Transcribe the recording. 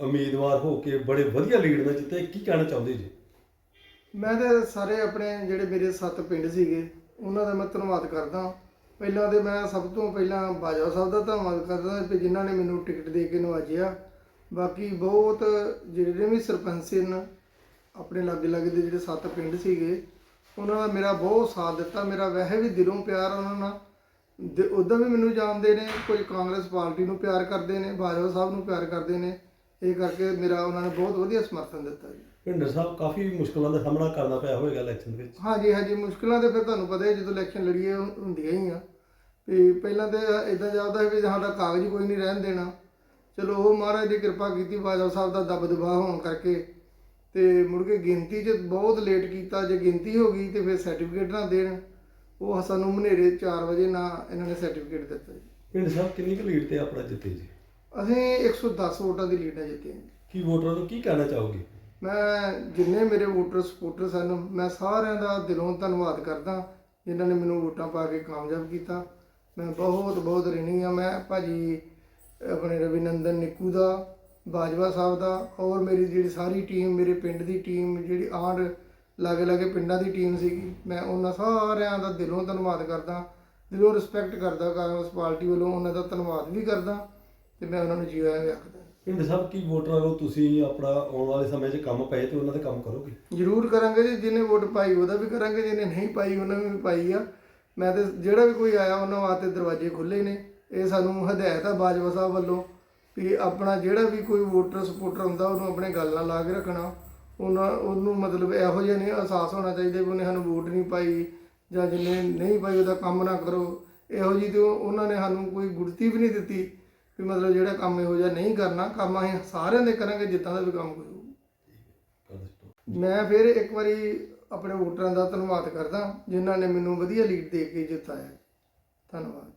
ਉਮੀਦਵਾਰ ਹੋ ਕੇ ਬੜੇ ਵਧੀਆ ਲੀਡ ਨਾਲ ਜਿੱਤੇ, ਕੀ ਕਹਿਣਾ ਚਾਹੁੰਦੇ ਜੀ? ਮੈਂ ਤੇ ਸਾਰੇ ਆਪਣੇ ਜਿਹੜੇ ਮੇਰੇ ਸੱਤ ਪਿੰਡ ਸੀਗੇ, ਉਹਨਾਂ ਦਾ ਮੈਂ ਧੰਨਵਾਦ ਕਰਦਾ ਪਹਿਲਾਂ ਤੇ ਮੈਂ ਸਭ ਤੋਂ ਪਹਿਲਾਂ ਬਾਜਵਾ ਸਾਹਿਬ ਦਾ ਧੰਨਵਾਦ ਕਰਦਾ ਕਿ ਜਿਨ੍ਹਾਂ ਨੇ ਮੈਨੂੰ ਟਿਕਟ ਦੇ ਕੇ ਨਵਾਜਿਆ। ਬਾਕੀ ਬਹੁਤ ਜਿਹੜੇ ਵੀ ਸਰਪੰਚ ਸਨ ਆਪਣੇ ਲਾਗੇ ਲਾਗੇ ਦੇ ਜਿਹੜੇ ਸੱਤ ਪਿੰਡ ਸੀਗੇ, ਉਹਨਾਂ ਦਾ ਮੇਰਾ ਬਹੁਤ ਸਾਥ ਦਿੱਤਾ, ਮੇਰਾ ਵੈਸੇ ਵੀ ਦਿਲੋਂ ਪਿਆਰ ਉਹਨਾਂ ਨਾਲ। ਉਦਾਂ ਵੀ ਮੈਨੂੰ ਜਾਣਦੇ ਨੇ ਕੋਈ ਕਾਂਗਰਸ ਪਾਰਟੀ ਨੂੰ ਪਿਆਰ ਕਰਦੇ ਨੇ ਬਾਜਵਾ ਸਾਹਿਬ ਨੂੰ ਪਿਆਰ ਕਰਦੇ ਨੇ ਇਹ ਕਰਕੇ ਮੇਰਾ ਉਹਨਾਂ ਨੇ ਬਹੁਤ ਵਧੀਆ ਸਮਰਥਨ ਦਿੱਤਾ ਜੀ। ਭਿੰਡਰ ਸਾਹਿਬ ਕਾਫੀ ਮੁਸ਼ਕਲਾਂ ਦਾ ਸਾਹਮਣਾ ਕਰਨਾ ਪਿਆ ਹੋਵੇਗਾ ਇਲੈਕਸ਼ਨ ਦੇ ਵਿੱਚ। ਹਾਂਜੀ ਹਾਂਜੀ ਮੁਸ਼ਕਲਾਂ ਤੇ ਫਿਰ ਤੁਹਾਨੂੰ ਪਤਾ ਹੈ ਜਦੋਂ ਇਲੈਕਸ਼ਨ ਲੜੀਏ ਹੁੰਦੀਆਂ ਹੀ ਆ। ਤੇ ਪਹਿਲਾਂ ਤੇ ਇਦਾਂ ਜਾਂਦਾ ਵੀ ਸਾਡਾ ਕਾਗਜ਼ ਕੋਈ ਨਹੀਂ ਰਹਿਣ ਦੇਣਾ। ਚਲੋ ਉਹ ਮਹਾਰਾਜ ਦੀ ਕਿਰਪਾ ਕੀਤੀ ਬਾਜਾ ਸਾਹਿਬ ਦਾ ਦਬ ਦਬਾ ਹੋਣ ਕਰਕੇ ਤੇ ਮੁੜ ਕੇ ਗਿਣਤੀ 'ਚ ਬਹੁਤ ਲੇਟ ਕੀਤਾ ਜੇ ਗਿਣਤੀ ਹੋ ਗਈ ਤੇ ਫਿਰ ਸਰਟੀਫਿਕੇਟ ਨਾ ਦੇਣ। ਉਹ ਸਾਨੂੰ ਮਨੇਰੇ 4 ਵਜੇ ਨਾ ਇਹਨਾਂ ਨੇ ਸਰਟੀਫਿਕੇਟ ਦਿੱਤਾ ਜੀ। ਭਿੰਡਰ ਸਾਹਿਬ ਕਿੰਨੀ ਕੁ ਲੀਡ ਤੇ ਆਪਣਾ ਜਿੱਤੇ ਜੀ? ਅਸੀਂ 110 ਵੋਟਾਂ ਦੀ ਲੀਡ ਜਿੱਤੇ ਹਾਂ। ਕੀ ਵੋਟਰਾਂ ਨੂੰ ਕੀ ਕਹਿਣਾ ਚਾਹੋਗੇ? ਮੈਂ ਜਿੰਨੇ ਮੇਰੇ ਵੋਟਰ ਸਪੋਰਟਰ ਸਨ ਮੈਂ ਸਾਰਿਆਂ ਦਾ ਦਿਲੋਂ ਧੰਨਵਾਦ ਕਰਦਾ ਜਿਨ੍ਹਾਂ ਨੇ ਮੈਨੂੰ ਵੋਟਾਂ ਪਾ ਕੇ ਕਾਮਯਾਬ ਕੀਤਾ। ਮੈਂ ਬਹੁਤ ਬਹੁਤ ਰਿਣੀ ਆ ਮੈਂ ਭਾਜੀ ਆਪਣੇ ਰਵਿਨੰਦਨ ਨਿੱਕੂ ਦਾ ਬਾਜਵਾ ਸਾਹਿਬ ਦਾ ਔਰ ਮੇਰੀ ਜਿਹੜੀ ਸਾਰੀ ਟੀਮ ਮੇਰੇ ਪਿੰਡ ਦੀ ਟੀਮ ਜਿਹੜੀ ਆਂਢ ਲਾਗੇ ਲਾਗੇ ਪਿੰਡਾਂ ਦੀ ਟੀਮ ਸੀਗੀ। ਮੈਂ ਉਹਨਾਂ ਸਾਰਿਆਂ ਦਾ ਦਿਲੋਂ ਧੰਨਵਾਦ ਕਰਦਾ। ਦਿਲੋਂ ਰਿਸਪੈਕਟ ਕਰਦਾ ਕਾਂਗਰਸ ਪਾਰਟੀ ਵੱਲੋਂ ਉਹਨਾਂ ਦਾ ਧੰਨਵਾਦ ਵੀ ਕਰਦਾ ਤੇ ਮੈਂ ਉਹਨਾਂ ਨੂੰ ਜੀ ਆਇਆਂ ਵੀ ਆਖਦਾ। ਭਿੰਡਰ ਸਾਹਿਬ ਕੀ ਵੋਟਰਾਂ ਨੂੰ ਤੁਸੀਂ ਆਪਣਾ ਆਉਣ ਵਾਲੇ ਸਮੇਂ 'ਚ ਕੰਮ ਪਏ ਤੇ ਉਹਨਾਂ ਦੇ ਕੰਮ ਕਰੋਗੇ? ਜ਼ਰੂਰ ਕਰਾਂਗੇ ਜੀ ਜਿਹਨੇ ਵੋਟ ਪਾਈ ਉਹਦਾ ਵੀ ਕਰਾਂਗੇ ਜਿਹਨੇ ਨਹੀਂ ਪਾਈ ਉਹਨਾਂ ਨੇ ਵੀ ਪਾਈ ਆ। ਮੈਂ ਤੇ ਜਿਹੜਾ ਵੀ ਕੋਈ ਆਇਆ ਉਹਨਾਂ ਵਾਸਤੇ ਦਰਵਾਜ਼ੇ ਖੁੱਲੇ ਨੇ। ਇਹ ਸਾਨੂੰ ਹਦਾਇਤ ਆ ਬਾਜਵਾ ਸਾਹਿਬ ਵੱਲੋਂ ਵੀ ਆਪਣਾ ਜਿਹੜਾ ਵੀ ਕੋਈ ਵੋਟਰ ਸਪੋਰਟਰ ਹੁੰਦਾ ਉਹਨੂੰ ਆਪਣੇ ਗੱਲ ਨਾਲ ਲਾ ਕੇ ਰੱਖਣਾ। ਉਹਨਾਂ, ਉਹਨੂੰ ਮਤਲਬ ਇਹੋ ਜਿਹਾ ਨਹੀਂ ਅਹਿਸਾਸ ਹੋਣਾ ਚਾਹੀਦਾ ਵੀ ਉਹਨੇ ਸਾਨੂੰ ਵੋਟ ਨਹੀਂ ਪਾਈ ਜਾਂ ਜਿਹਨੇ ਨਹੀਂ ਪਾਈ ਉਹਦਾ ਕੰਮ ਨਾ ਕਰੋ। ਇਹੋ ਜਿਹੀ ਤੇ ਉਹਨਾਂ ਨੇ ਸਾਨੂੰ ਕੋਈ ਗੁੜਤੀ ਵੀ ਨਹੀਂ ਦਿੱਤੀ ਵੀ ਮਤਲਬ ਜਿਹੜਾ ਕੰਮ ਇਹੋ ਜਿਹਾ ਨਹੀਂ ਕਰਨਾ, ਕੰਮ ਅਸੀਂ ਸਾਰਿਆਂ ਦੇ ਕਰਾਂਗੇ ਜਿੱਦਾਂ ਦਾ ਵੀ ਕੰਮ ਕੋਈ ਮੈਂ ਫਿਰ ਇੱਕ ਵਾਰੀ ਆਪਣੇ ਵੋਟਰਾਂ ਦਾ ਧੰਨਵਾਦ ਕਰਦਾ, ਜਿਨ੍ਹਾਂ ਨੇ ਮੈਨੂੰ ਵਧੀਆ ਲੀਡ ਦੇ ਕੇ ਜਿਤਾਇਆ। ਧੰਨਵਾਦ।